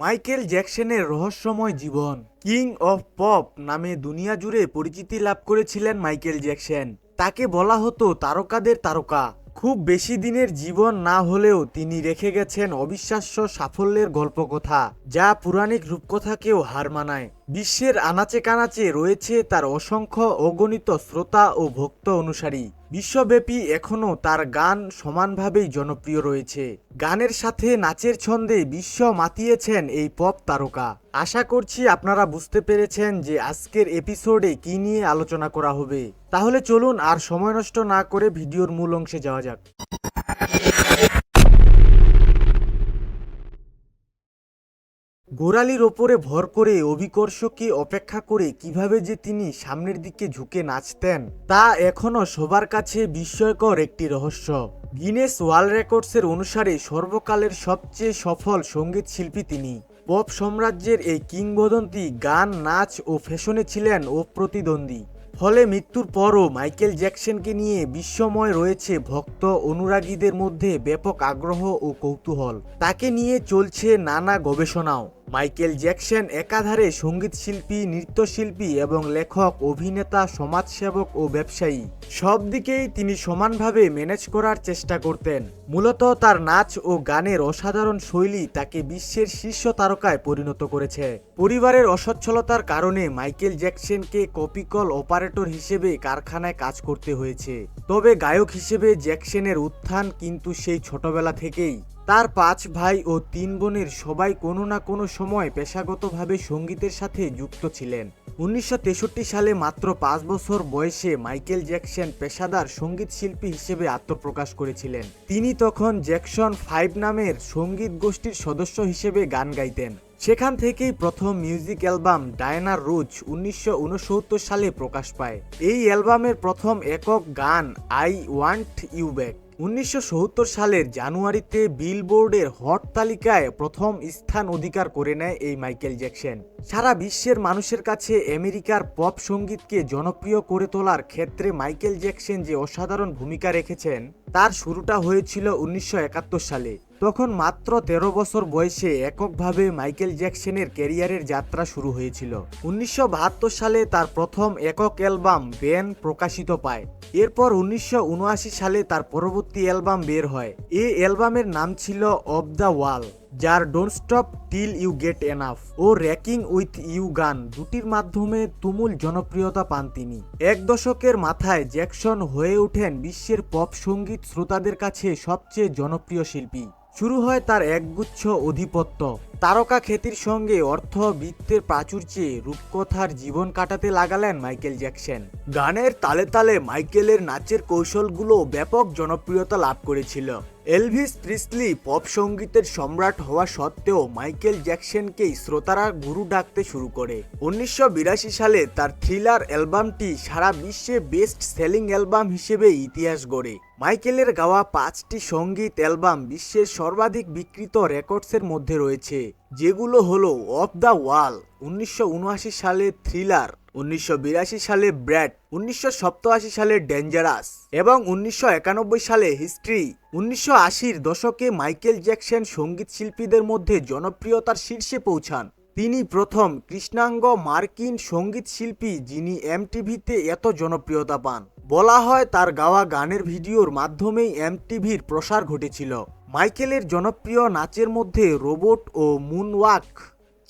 Michael জ্যাকসনের রহস্যময় জীবন, king of pop নামে দুনিয়া জুড়ে পরিচিতি লাভ করেছিলেন মাইকেল জ্যাকসন। তাকে বলা হতো তারকাদের তারকা। খুব বেশি দিনের জীবন না হলেও তিনি রেখে গেছেন অবিশ্বাস্য সাফল্যের গল্পকথা, যা পুরাণিক রূপকথাকেও হার মানায়। বিশ্বের আনাচে কানাচে রয়েছে তার অসংখ্য অগণিত শ্রোতা ও ভক্ত অনুসারী। বিশ্বব্যাপী এখনও তার গান সমানভাবেই জনপ্রিয় রয়েছে। গানের সাথে নাচের ছন্দে বিশ্ব মাতিয়েছেন এই পপ তারকা। আশা করছি আপনারা বুঝতে পেরেছেন যে আজকের এপিসোডে কি নিয়ে আলোচনা করা হবে। তাহলে চলুন আর সময় নষ্ট না করে ভিডিওর মূল অংশে যাওয়া যাক। গোড়ালির ওপরে ভর করে অভিকর্ষকে অপেক্ষা করে কীভাবে যে তিনি সামনের দিকে ঝুঁকে নাচতেন, তা এখনও সবার কাছে বিস্ময়কর একটি রহস্য। গিনেস ওয়ার্ল্ড রেকর্ডসের অনুসারে সর্বকালের সবচেয়ে সফল সংগীত শিল্পী তিনি। পপ সাম্রাজ্যের এই কিংবদন্তি গান, নাচ ও ফ্যাশনে ছিলেন অপ্রতিদ্বন্দ্বী। ফলে মৃত্যুর পরও মাইকেল জ্যাকসনকে নিয়ে বিশ্বময় রয়েছে ভক্ত অনুরাগীদের মধ্যে ব্যাপক আগ্রহ ও কৌতূহল। তাকে নিয়ে চলছে নানা গবেষণাও। মাইকেল জ্যাকসন একাধারে সংগীত শিল্পী নৃত্যশিল্পী এবং লেখক, অভিনেতা, সমাজসেবক ও ব্যবসায়ী। সব দিকেই তিনি সমানভাবে ম্যানেজ করার চেষ্টা করতেন। মূলত তার নাচ ও গানের অসাধারণ শৈলী তাকে বিশ্বের শীর্ষ তারকায় পরিণত করেছে। পরিবারের অসচ্ছলতার কারণে মাইকেল জ্যাকসনকে কপিকল অপারেটর হিসেবে কারখানায় কাজ করতে হয়েছে। তবে গায়ক হিসেবে জ্যাকসনের উত্থান কিন্তু সেই ছোটবেলা থেকেই তার পাঁচ ভাই ও তিন বোনের সবাই কোনো না কোনো সময় পেশাগতভাবে সঙ্গীতের সাথে যুক্ত ছিলেন। উনিশশো তেষট্টি সালে মাত্র পাঁচ বছর বয়সে মাইকেল জ্যাকসন পেশাদার সংগীত শিল্পী হিসেবে আত্মপ্রকাশ করেছিলেন। তিনি তখন জ্যাকসন ফাইভ নামের সংগীত গোষ্ঠীর সদস্য হিসেবে গান গাইতেন। সেখান থেকেই প্রথম মিউজিক অ্যালবাম ডায়নার রোজ উনিশশো সালে প্রকাশ পায়। এই অ্যালবামের প্রথম একক গান আই ওয়ান্ট ইউ ব্যাক। উনিশশো সত্তর সালের জানুয়ারিতে বিলবোর্ডের হট তালিকায় প্রথম স্থান অধিকার করে নেয় এই মাইকেল জ্যাকসন। সারা বিশ্বের মানুষের কাছে আমেরিকার পপ সঙ্গীতকে জনপ্রিয় করে তোলার ক্ষেত্রে মাইকেল জ্যাকসন যে অসাধারণ ভূমিকা রেখেছেন, তার শুরুটা হয়েছিল উনিশশো একাত্তর সালে। তখন মাত্র তেরো বছর বয়সে এককভাবে মাইকেল জ্যাকসনের ক্যারিয়ারের যাত্রা শুরু হয়েছিল। উনিশশো বাহাত্তর সালে তার প্রথম একক অ্যালবাম ব্যান প্রকাশিত পায়। এরপর উনিশশো উনআশি সালে তার পরবর্তী অ্যালবাম বের হয়। এই অ্যালবামের নাম ছিল অব দ্য ওয়াল। যার don't stop till you get enough O rocking with you গান দুটির মাধ্যমে তুমুল জনপ্রিয়তা পান তিনি। এক দশকের মাথায় জ্যাকসন হয়ে ওঠেন বিশ্বের পপ সংগীত শ্রোতাদের কাছে সবচেয়ে জনপ্রিয় শিল্পী। শুরু হয় তার একগুচ্ছ অধিপত্য। তারকা খ্যাতির সঙ্গে অর্থ বৃত্তের প্রাচুর্যে রূপকথার জীবন কাটাতে লাগালেন মাইকেল জ্যাকসন। গানের তালে তালে মাইকেলের নাচের কৌশলগুলো ব্যাপক জনপ্রিয়তা লাভ করেছিল। এলভিস প্রিসলি পপ সঙ্গীতের সম্রাট হওয়া সত্ত্বেও মাইকেল জ্যাকসনকেই শ্রোতারা গুরু ডাকতে শুরু করে। উনিশশো বিরাশি সালে তার থ্রিলার অ্যালবামটি সারা বিশ্বে বেস্ট সেলিং অ্যালবাম হিসেবে ইতিহাস গড়ে। মাইকেলের গাওয়া পাঁচটি সংগীত অ্যালবাম বিশ্বের সর্বাধিক বিক্রিত রেকর্ডসের মধ্যে রয়েছে, যেগুলো হলো অফ দ্য ওয়াল উনিশশো উনআশি সালে থ্রিলার উনিশশো বিরাশি সালে ব্র্যাড উনিশশো সালে ডেঞ্জারাস এবং উনিশশো একানব্বই সালে হিস্ট্রি উনিশশো আশির দশকে মাইকেল জ্যাকসন সংগীত শিল্পীদের মধ্যে জনপ্রিয়তার শীর্ষে পৌঁছান। তিনি প্রথম কৃষ্ণাঙ্গ মার্কিন সংগীত শিল্পী যিনি এমটিভিতে এত জনপ্রিয়তা পান। বলা হয় তার গাওয়া গানের ভিডিওর মাধ্যমেই এমটিভির প্রসার ঘটেছিল। মাইকেলের জনপ্রিয় নাচের মধ্যে রোবট ও মুনওয়াক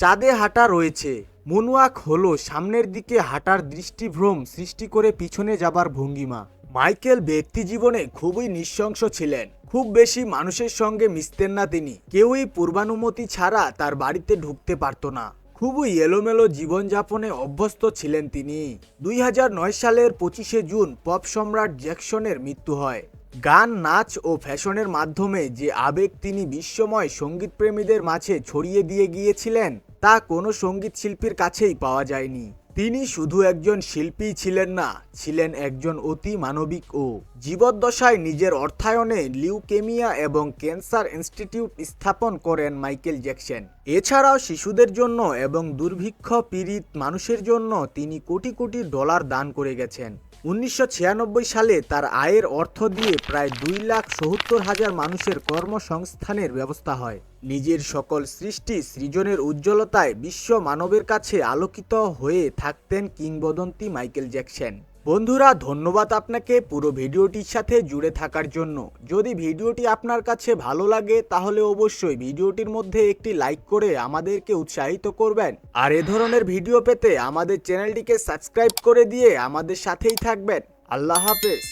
চাঁদে হাঁটা রয়েছে। মুনওয়াক হলো সামনের দিকে হাঁটার দৃষ্টিভ্রম সৃষ্টি করে পিছনে যাবার ভঙ্গিমা। মাইকেল ব্যক্তি জীবনে খুবই নৃশংস ছিলেন। খুব বেশি মানুষের সঙ্গে মিশতেন না তিনি। কেউই পূর্বানুমতি ছাড়া তার বাড়িতে ঢুকতে পারত না। খুবই এলোমেলো জীবনযাপনে অভ্যস্ত ছিলেন তিনি। দুই হাজার নয় সালের পঁচিশে জুন পপ সম্রাট জ্যাকসনের মৃত্যু হয়। গান, নাচ ও ফ্যাশনের মাধ্যমে যে আবেগ তিনি বিশ্বময় সঙ্গীতপ্রেমীদের মাঝে ছড়িয়ে দিয়ে গিয়েছিলেন, তা কোনো সংগীত শিল্পীর কাছেই পাওয়া যায়নি। তিনি শুধু একজন শিল্পী ছিলেন না, ছিলেন একজন অতি মানবিক ও জীবদ্দশায় নিজের অর্থায়নে লিউকেমিয়া এবং ক্যান্সার ইনস্টিটিউট স্থাপন করেন মাইকেল জ্যাকসন। এছাড়াও শিশুদের জন্য এবং দুর্ভিক্ষ পীড়িত মানুষের জন্য তিনি কোটি কোটি ডলার দান করে গেছেন। উনিশশো ছিয়ানব্বই সালে তার আয়ের অর্থ দিয়ে প্রায় দুই লাখ সত্তর হাজার মানুষের কর্মসংস্থানের ব্যবস্থা হয়। নিজের সকল সৃষ্টি সৃজনের উজ্জ্বলতায় বিশ্ব মানবের কাছে আলোকিত হয়ে থাকতেন কিংবদন্তি মাইকেল জ্যাকসন। বন্ধুরা, ধন্যবাদ আপনাকে পুরো ভিডিওটির সাথে জুড়ে থাকার জন্য। যদি ভিডিওটি আপনার কাছে ভালো লাগে, তাহলে অবশ্যই ভিডিওটির মধ্যে একটি লাইক করে আমাদেরকে উৎসাহিত করবেন। আর এ ধরনের ভিডিও পেতে আমাদের চ্যানেলটিকে সাবস্ক্রাইব করে দিয়ে আমাদের সাথেই থাকবেন। আল্লাহ হাফেজ।